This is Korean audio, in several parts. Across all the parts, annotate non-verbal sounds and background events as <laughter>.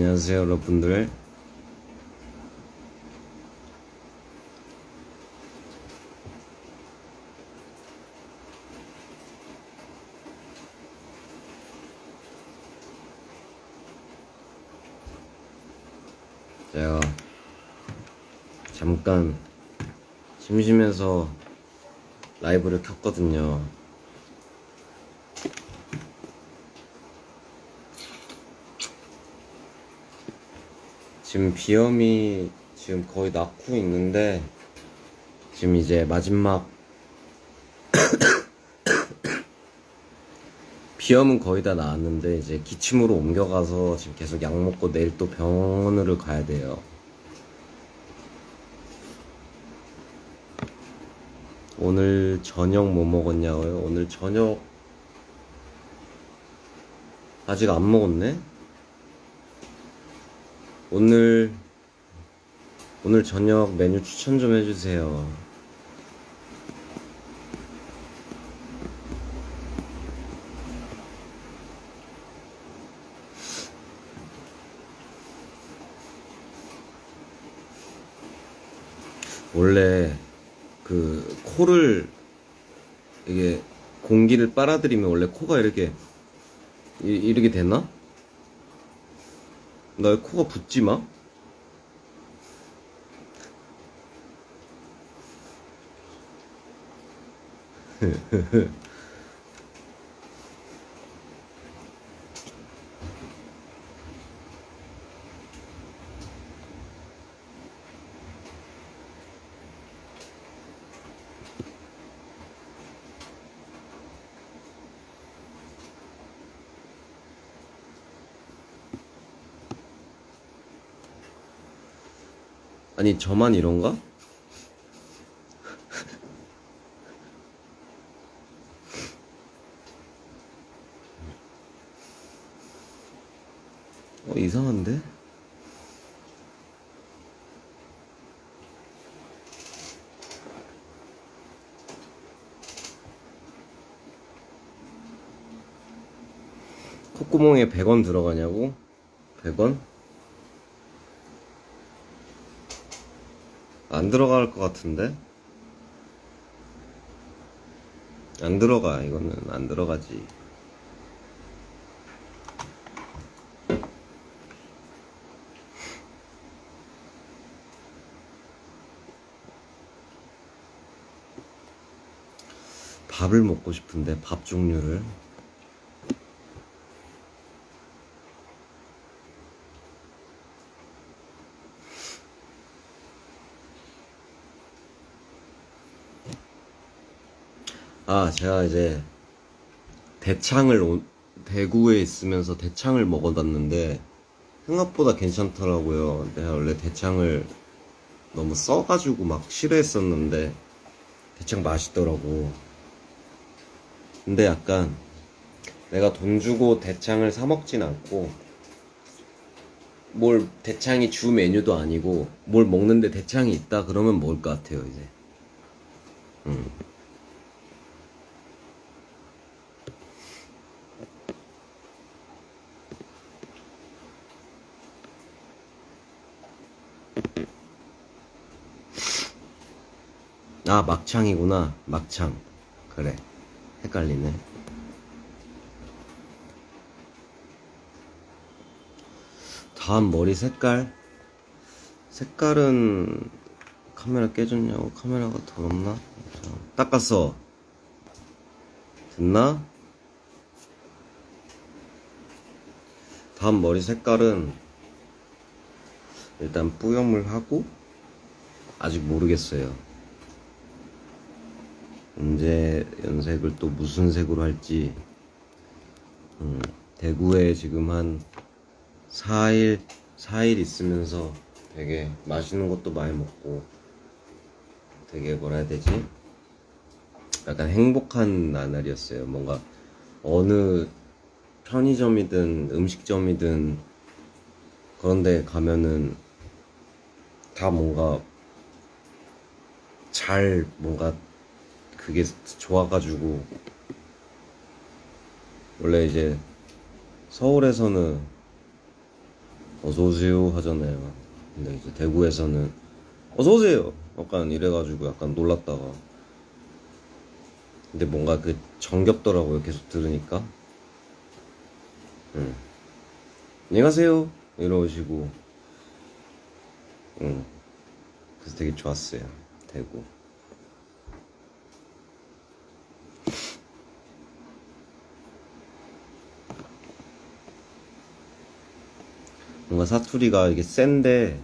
안녕하세요, 여러분들. 제가 잠깐 심심해서 라이브를 켰거든요. 지금 비염이 지금 거의 낫고 있는데 지금 이제 마지막 <coughs> 비염은 거의 다 나았는데 이제 기침으로 옮겨가서 지금 계속 약 먹고 내일 또 병원으로 가야 돼요. 오늘 저녁 뭐 먹었냐고요? 오늘 저녁 아직 안 먹었네? 오늘 오늘 저녁 메뉴 추천 좀 해주세요. 원래 그 코를 이게 공기를 빨아들이면 원래 코가 이렇게 이, 이렇게 되나? 나왜 코가 붓지 마? <laughs> 아니 저만 이런가? 어 이상한데? 콧구멍에 100원 들어가냐고? 100원? 안 들어갈 것 같은데? 안 들어가, 이거는 안 들어가지. 밥을 먹고 싶은데, 밥 종류를. 아, 제가 이제 대창을 오- 대구에 있으면서 대창을 먹어봤는데 생각보다 괜찮더라고요. 내가 원래 대창을 너무 써가지고 막 싫어했었는데 대창 맛있더라고. 근데 약간 내가 돈 주고 대창을 사 먹진 않고 뭘 대창이 주 메뉴도 아니고 뭘 먹는데 대창이 있다 그러면 먹을 것 같아요 이제. 음. 아, 막창이구나. 막창. 그래. 헷갈리네. 다음 머리 색깔? 색깔은 카메라 깨졌냐고? 카메라가 더럽나? 자, 닦았어. 됐나? 다음 머리 색깔은 일단 뿌염을 하고 아직 모르겠어요. 언제 연색을 또 무슨 색으로 할지 음, 대구에 지금 한 4일 4일 있으면서 되게 맛있는 것도 많이 먹고 되게 뭐라 해야 되지? 약간 행복한 나날이었어요. 뭔가 어느 편의점이든 음식점이든 그런 데 가면은 다 뭔가 잘 뭔가 그게 좋아가지고 원래 이제 서울에서는 어서 오세요 하잖아요. 근데 이제 대구에서는 어서 오세요. 약간 이래가지고 약간 놀랐다가. 근데 뭔가 그 정겹더라고요. 계속 들으니까. 응. 안녕하세요. 이러시고. 응. 그래서 되게 좋았어요. 대구. 뭔가 사투리가 이게 센데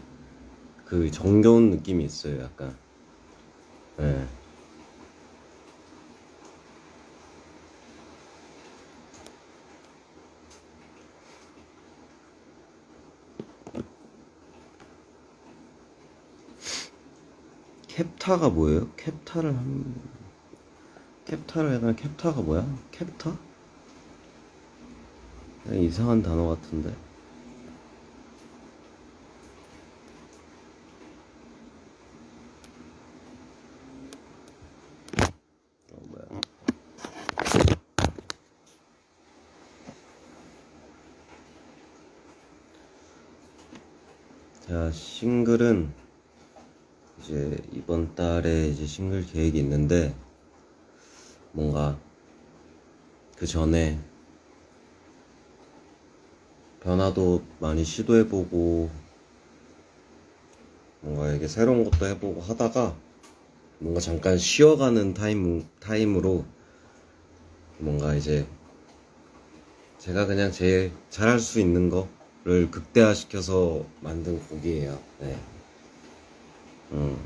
그 정겨운 느낌이 있어요. 약간. 예. 캡타가 뭐예요? 캡타를 한 캡타를 되나? 캡타가 뭐야? 캡타? 이상한 단어 같은데. 어, 뭐야? 자, 싱글은 이제 이번 달에 이제 싱글 계획이 있는데 뭔가 그 전에 변화도 많이 시도해보고 뭔가 이게 새로운 것도 해보고 하다가 뭔가 잠깐 쉬어가는 타임, 타임으로 뭔가 이제 제가 그냥 제일 잘할 수 있는 거 를 극대화시켜서 만든 곡이에요. 네. 음.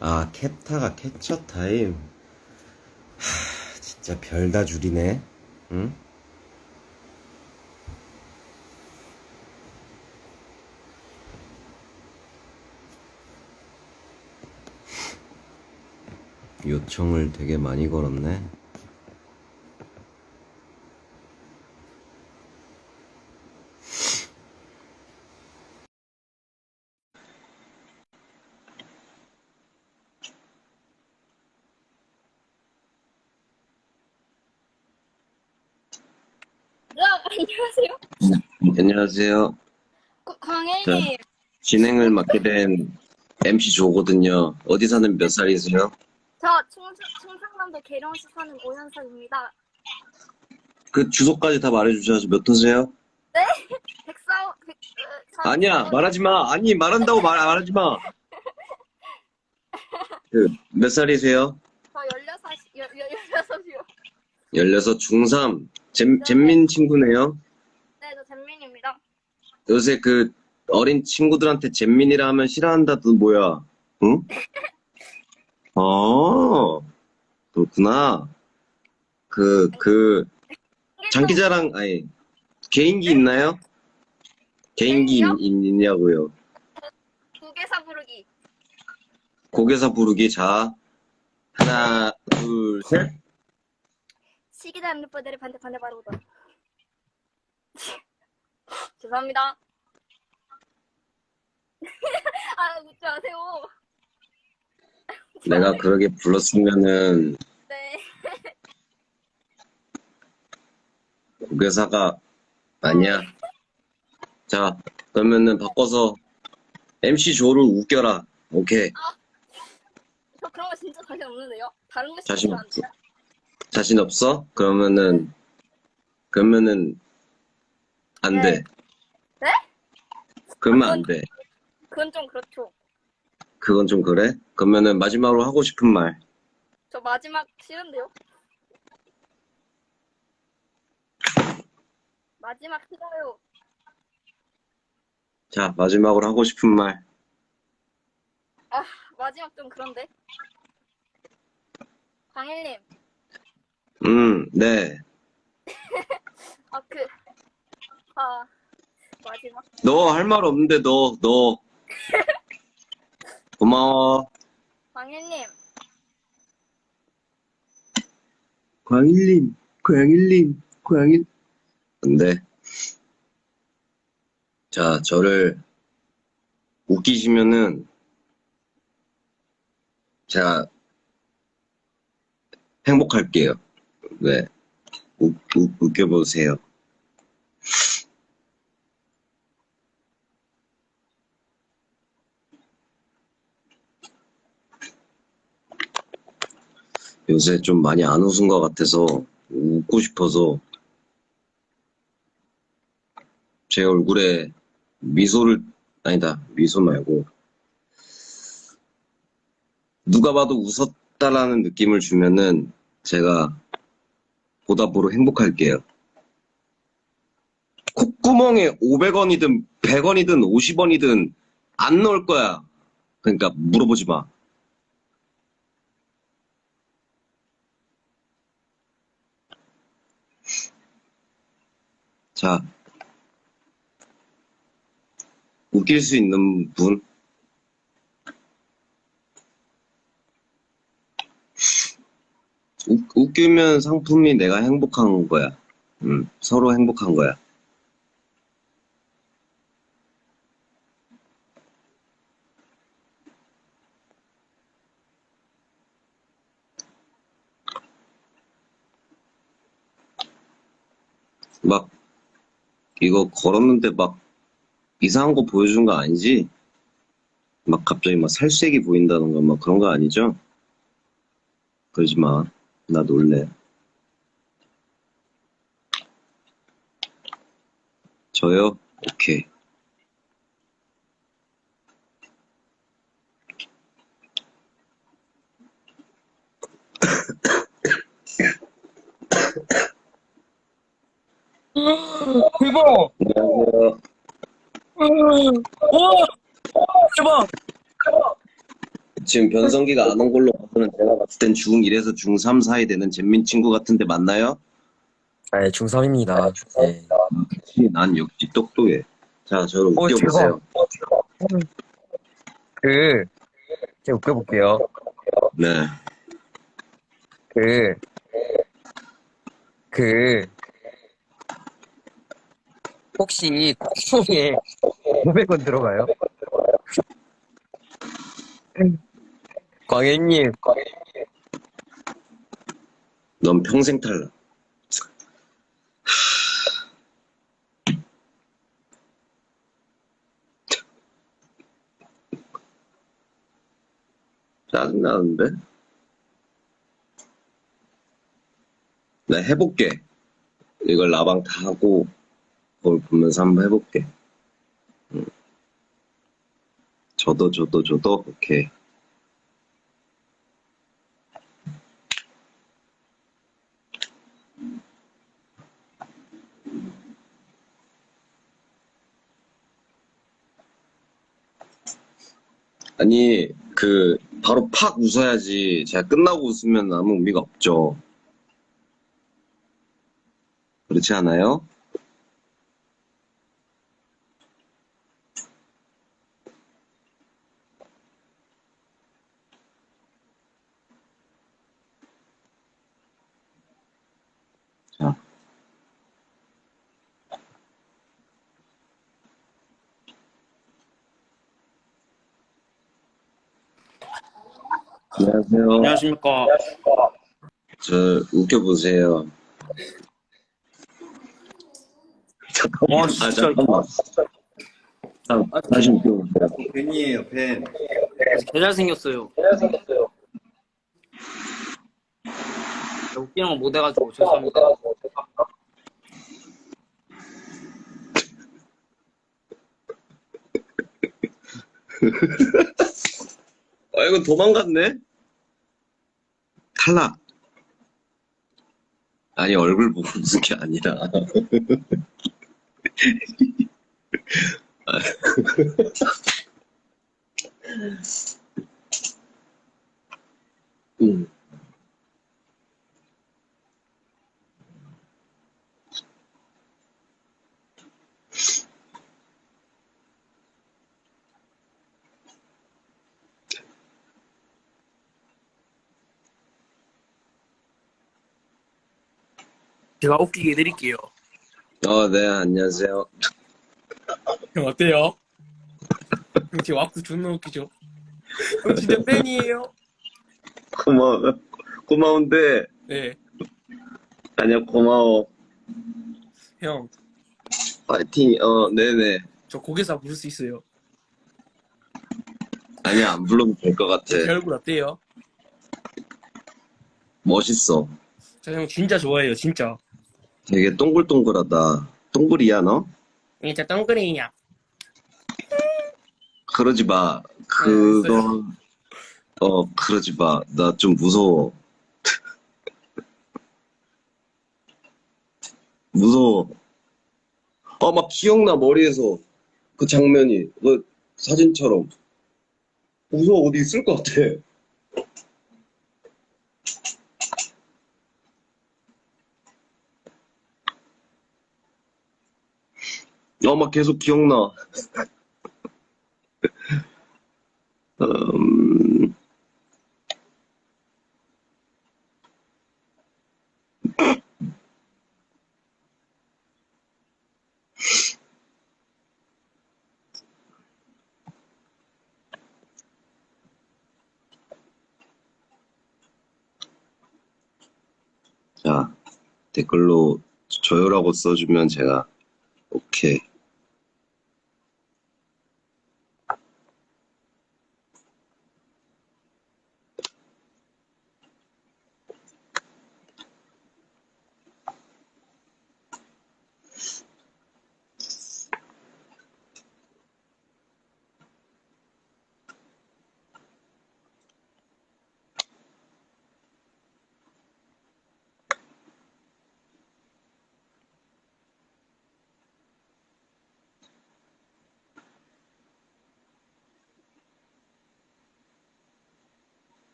아, 캡타가 캐쳐 타임. 하, 진짜 별다 줄이네. 응? 요청을 되게 많이 걸었네. 네, 안녕하세요. 안녕하세요. 그, 광일님, 진행을 맡게 된 MC 조거든요. 어디 사는 몇 살이세요? 저 충, 충청남도 계룡시 사는 오현석입니다. 그 주소까지 다 말해주셔야죠. 몇 호세요? <laughs> 백사오, 백, 어, 사- 아니야, 말하지 마. 아니, 말한다고 말, 말하지 마. <laughs> 그, 몇 살이세요? 저 16, 여, 여, 16이요. 16, 중3. 잼, 잼민 친구네요. 요새 그 어린 친구들한테 잼민이라 하면 싫어한다던 뭐야? 응? <laughs> 어, 그렇구나. 그, 그, 장기자랑, 아니, 개인기 있나요? 개인기 있, 있냐고요. 두개사 부르기. 고개사 부르기, 자. 하나, 둘, 셋. 시기다 엠르퍼들이 반대 반대 바르고다. 죄송합니다. <laughs> 아, 웃지 마세요. <laughs> 내가 그러게 불렀으면은, 네. <laughs> 고개사가 아니야. 자, 그러면은 바꿔서 MC 조를 웃겨라. 오케이. 저 그런 거 진짜 자신 없는데요? 다른 거 자신 없어? 자신 없어? 그러면은, 그러면은, 안 돼. 네? 그러면 안 돼. 그건 좀 그렇죠. 그건 좀 그래? 그러면은 마지막으로 하고 싶은 말. 저 마지막 싫은데요? 마지막 싫어요. 자, 마지막으로 하고 싶은 말. 아, 마지막 좀 그런데. 광일님, 음, 네. <laughs> 아, 그, 아, 마지막. 너 할 말 없는데, 너, 너. <laughs> 고마워. 광일님, 광일님, 광일님, 광일. 안 돼. 자, 저를 웃기시면은, 제가 행복할게요. 네. 웃, 웃, 웃겨보세요. 요새 좀 많이 안 웃은 것 같아서 웃고 싶어서 제 얼굴에 미소를 아니다 미소 말고 누가 봐도 웃었다라는 느낌을 주면은 제가 보답으로 행복할게요. 콧구멍에 500원이든 100원이든 50원이든 안 넣을 거야. 그러니까 물어보지 마. 자, 웃길 수 있는 분? 웃, 웃기면 상품이 내가 행복한 거야. 음, 서로 행복한 거야. 막, 이거 걸었는데 막, 이상한 거 보여준 거 아니지? 막 갑자기 막 살색이 보인다던가 막 그런 거 아니죠? 그러지 마. 나 놀래. 저요? 오케이. 대박! 안녕하세요. 와! 대박! 지금 변성기가 안 온 걸로 봐서는 제가 봤을 땐 중1에서 중3 사이 되는 잼민 친구 같은데 맞나요? 네, 중3입니다. 네. 그치, 난 역시 똑똑해. 자, 저를 어, 웃겨보세요. 그, 제가 웃겨볼게요. 네. 그, 그, 혹시 콧구멍에 500원 들어가요? 광현님, 넌 평생 탈락. 짜증나는데? 나 해볼게. 이걸 라방 다 하고, 그걸 보면서 한번 해볼게. 응. 저도, 저도, 저도, 오케이. 아니, 그, 바로 팍 웃어야지. 제가 끝나고 웃으면 아무 의미가 없죠. 그렇지 않아요? 안녕하세요. 안녕하십니까. 저 웃겨보세요. 와, 아, 진짜. 잠깐만. 잠, 다시 웃겨보세요. 팬이에요, 팬. 개 잘 생겼어요. 웃기는 거 못 해가지고 죄송합니다. <laughs> 아, 이거 도망갔네? 탈락. 아니, 얼굴 보고 웃은 게 아니라. 음. 제가 웃기게 해드릴게요. 어, 네, 안녕하세요. 형 어때요? 형 지금 와꾸 존나 웃기죠? 형 진짜 팬이에요. 고마워. 고마운데, 네, 아니야, 고마워. 형. 파이팅, 어, 네네. 저 고개사 부를 수 있어요. 아니야, 안 불러도 될 것 같아. 제 얼굴 어때요? 멋있어. 저 형 진짜 좋아해요, 진짜. 되게 동글동글하다. 동글이야, 너? 진짜 덩그리냐. 그러지 마. 그거, 어, 그러지 마. 나 좀 무서워. <laughs> 무서워. 어, 막 기억나, 머리에서. 그 장면이. 그 사진처럼. 무서워, 어디 있을 것 같아. 어, 막 계속 기억나. 음, 자, 댓글로 저요라고 써주면 제가 오케이.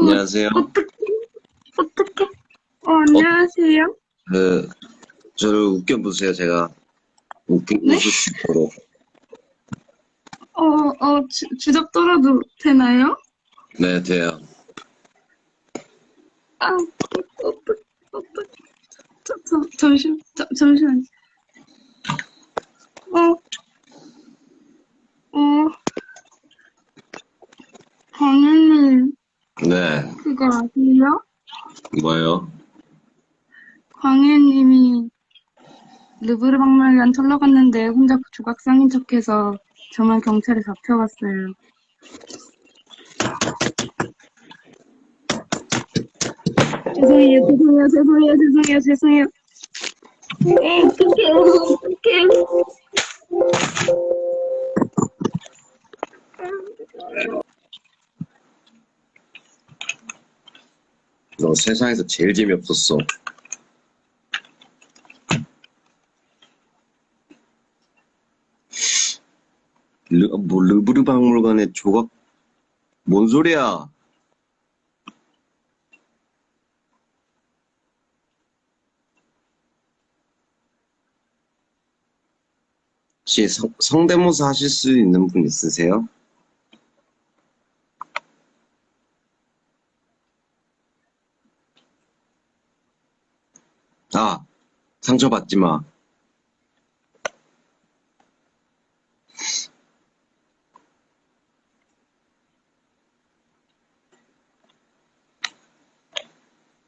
안녕하세요. 어, 안녕하세요. 그, 저를 웃겨보세요, 제가. 웃기, 네? 웃을 수 있도록. 어, 어, 주, 주접 떨어도 되나요? 네, 돼요. 아, 어떡, 어떡, 저, 저, 잠시, 저, 잠시만요. 어, 어, 광현님, 네, 그거 아세요? 뭐요? 광현님이 르브르 박물관 털러 갔는데 혼자 조각상인 척해서 저만 경찰에 잡혀갔어요. 죄송해요, 죄송해요, 죄송해요, 죄송해요, 죄송해요. 어, 어떡해, 어떡해. 너 세상에서 제일 재미없었어. 르, 뭐, 르브르 박물관에 조각, 뭔 소리야? 혹시 성, 성대모사 하실 수 있는 분 있으세요? 아, 상처받지 마.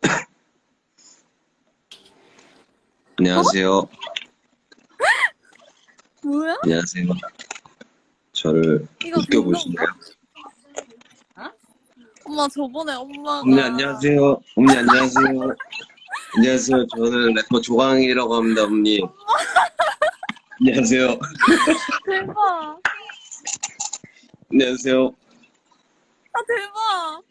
<coughs> 안녕하세요. <gasps> 뭐야? 안녕하세요. 저를 이거 웃겨보시나요? 엄마 저번에 엄마가 어머니 안녕하세요. 어머니 안녕하세요. 안녕하세요. 저는 래퍼 조광이라고 합니다, 어머니. 안녕하세요. 대박 안녕하세요. 아 대박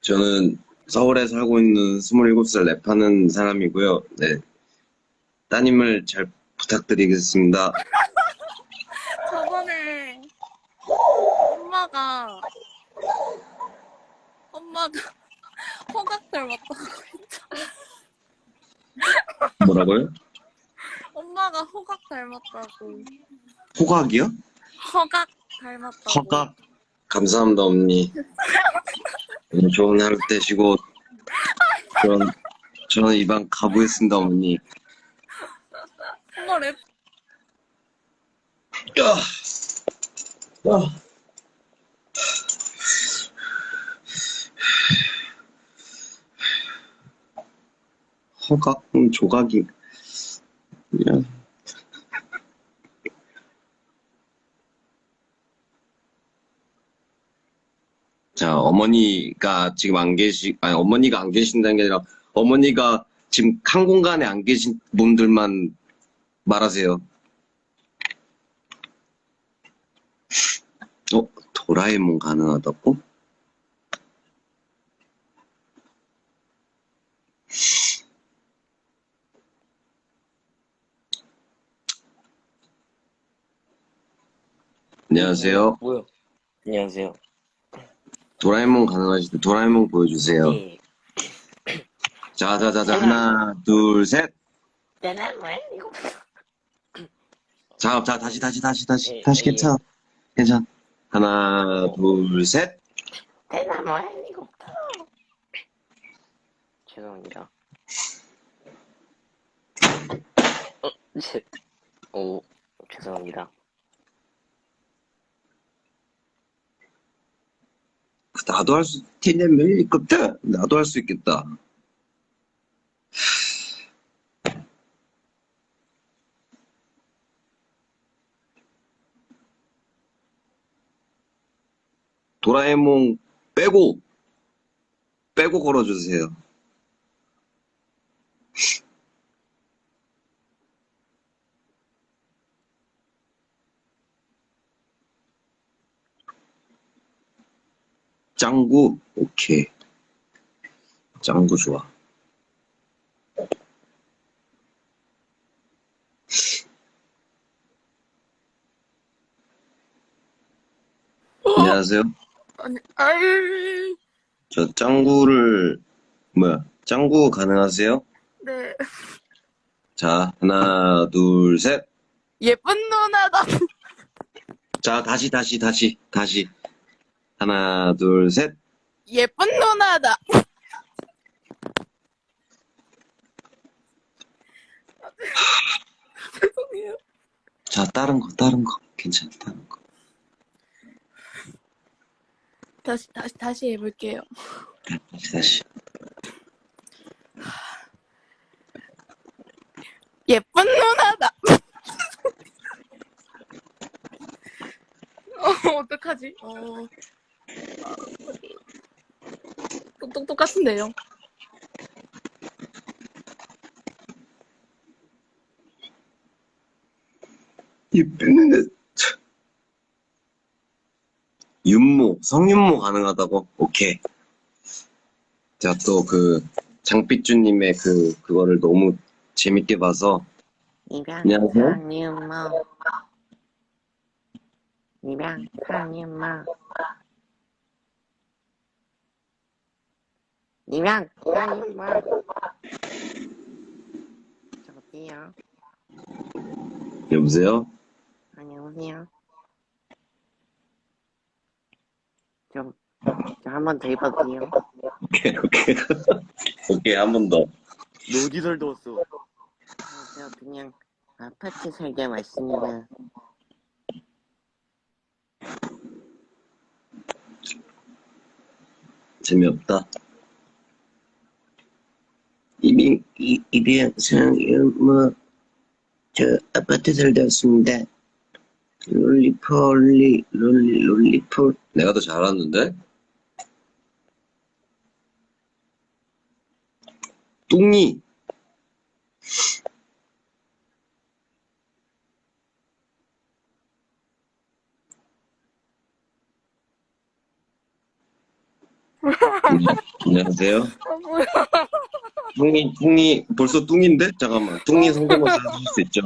저는 서울에 살고 있는 27살 랩하는 사람이고요. 네. 따님을 잘 부탁드리겠습니다. 저번에 엄마가 엄마가 허각 닮았다고 했잖아 뭐라고요? 엄마가 허각 닮았다고 호각이요? 허각 닮았다고 허각? 감사합니다, 어머니. 오늘 좋은 하루 되시고, 저는, 저는 이방 가보겠습니다, 어머니. 엄마 랩 야! 야! 허각, 조각이. 자, 어머니가 지금 안 계시, 아니, 어머니가 안 계신다는 게 아니라, 어머니가 지금 한 공간에 안 계신 분들만 말하세요. 어, 도라에몽 가능하다고? 안녕하세요. 뭐야? 안녕하세요. 도라에몽 가능하시대. 도라에몽 보여주세요. 예. 자, 자, 자, 자, 하나, 둘, 셋. 내가 뭐야? 이거 자, 자, 다시, 다시, 다시, 다시, 예, 다시, 예. 괜찮아. 괜찮아. 하나, 둘, 셋. 내가 뭐야? 이거 죄송합니다. 어, 제, 오, 죄송합니다. 나도 할 수, 있겠냐면, 있겠다. 나도 할 수 있겠다. 도라에몽 빼고, 빼고 걸어주세요. 짱구, 오케이. 짱구 좋아. 안녕하세요. 아니, 아이, 저 짱구를, 뭐야, 짱구 가능하세요? 네. 자, 하나, 둘, 셋. 예쁜 누나다. 자, 다시, 다시, 다시, 다시. 하나, 둘, 셋. 예쁜 누나다. 죄송해요. 자, 다른 거, 다른 거. 괜찮아, 다른 거. 다시, 다시, 다시 해볼게요. 다시, 다시. 예쁜 누나다. <laughs> 어, 어떡하지? 어, 아, 똑똑 똑같은데요. 이쁘는데. 윤모, 성윤모 가능하다고? 오케이. 제가 또 그, 장삐쭈님의 그, 그거를 너무 재밌게 봐서, 입양, 안녕하세요. 상윤모. 입양, 상윤모. 입양, 상윤모. 저기요. 여보세요? 안녕하세요. 좀, 한번더 돼요? 오케이, 오케이. <laughs> 오케이, 한 번 더. 너 어디서 넣었어? 저 그냥 아파트 살게 왔습니다. 재미없다. 이비, 이, 이비양상, 뭐, 저, 아파트 살다 왔습니다. 롤리폴리, 롤리, 롤리폴. 내가 더 잘하는데? 뚱이. 안녕하세요. 아, 뭐야. 뚱이, 뚱이, 벌써 뚱인데? 잠깐만. 뚱이 성대모사 해줄 수 있죠?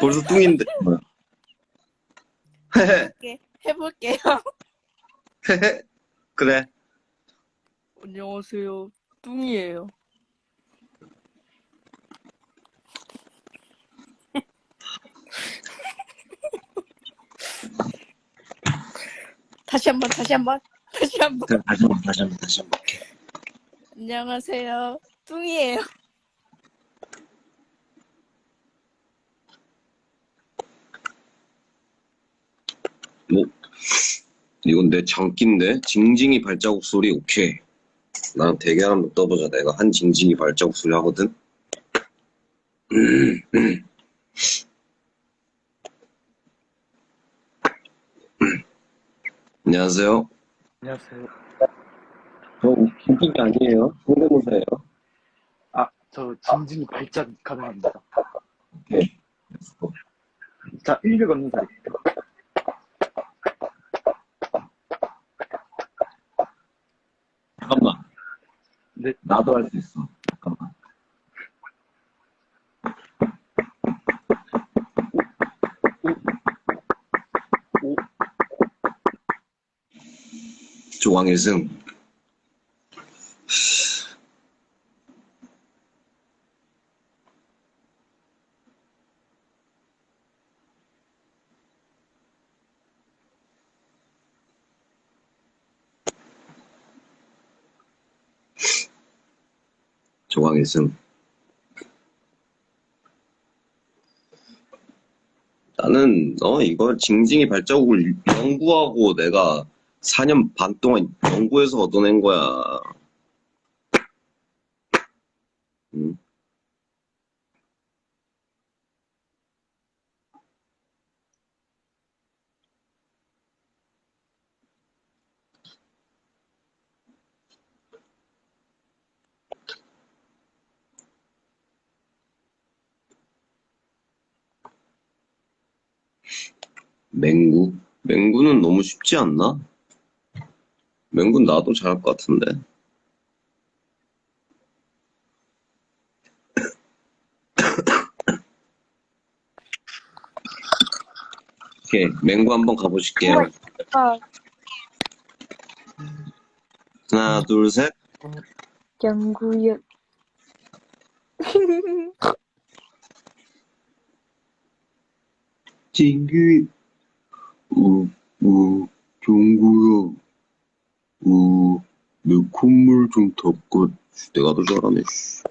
벌써 뚱인데? 뭐야. 헤헤, 해볼게요. 헤헤. 그래. 안녕하세요. 뚱이에요. 다시 한 번, 다시 한 번, 다시 한 번. 그래, 다시 한 번, 다시 한 번, 다시 한 번. 안녕하세요. 뚱이에요. 뭐, 이건 내 장기인데? 징징이 발자국 소리, 오케이. 난 대게 한번 떠보자. 내가 한 징징이 발자국 소리 하거든? <clears throat> 안녕하세요. 안녕하세요. 저 웃긴 게 아니에요. 성대모사예요. 아, 저 진진이 발작 가능합니다. 오케이. 자, 1일 걷는 사이. 잠깐만. 네. 나도 할 수 있어. 잠깐만. 조광 1승. 조광 1승. 나는 어 이걸 징징이 발자국을 연구하고 내가 4년 반 동안 연구해서 얻어낸 거야. 응? 맹구? 맹구는 너무 쉽지 않나? 맹구는 나도 잘할 것 같은데. <coughs> 오케이, 맹구 한번 가보실게요. 아, 하나, 둘, 셋. 영구연. 찡귀, 우, 우, 종구야, 우, 내 콧물 좀. 씨, 내가 더 잘하네, 씨.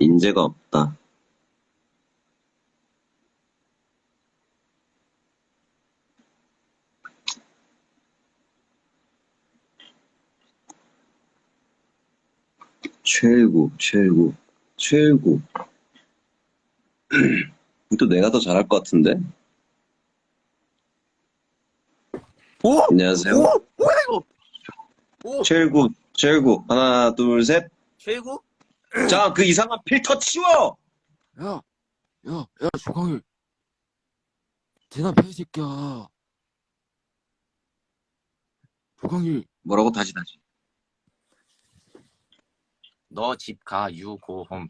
인재가 없다. 최고, 최고, 최고. 또 내가 더 잘할 것 같은데? 오! 안녕하세요. 오! 뭐야 이거? 오! 최고, 최고. 하나, 둘, 셋. 최고? 자, 그 이상한 필터 치워! 야, 야, 야, 조광일. 대답해, 이 새끼야. 조광일, 뭐라고 다시, 다시. 너 집 가, 유고홈.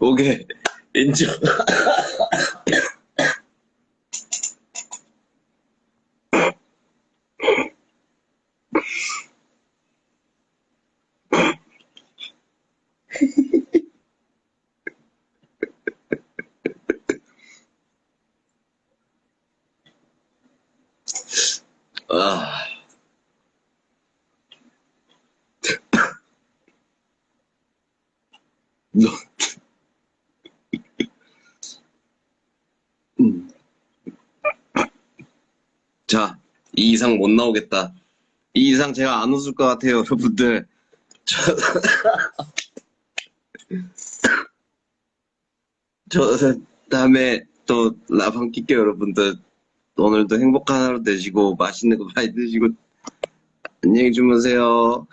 오케이. 인정. 아. 너. 음. 자, 이 이상 못 나오겠다. 이 이상 제가 안 웃을 것 같아요, 여러분들. 저, <laughs> 저 다음에 또 라방 낄게요, 여러분들. 오늘도 행복한 하루 되시고, 맛있는 거 많이 드시고, 안녕히 주무세요.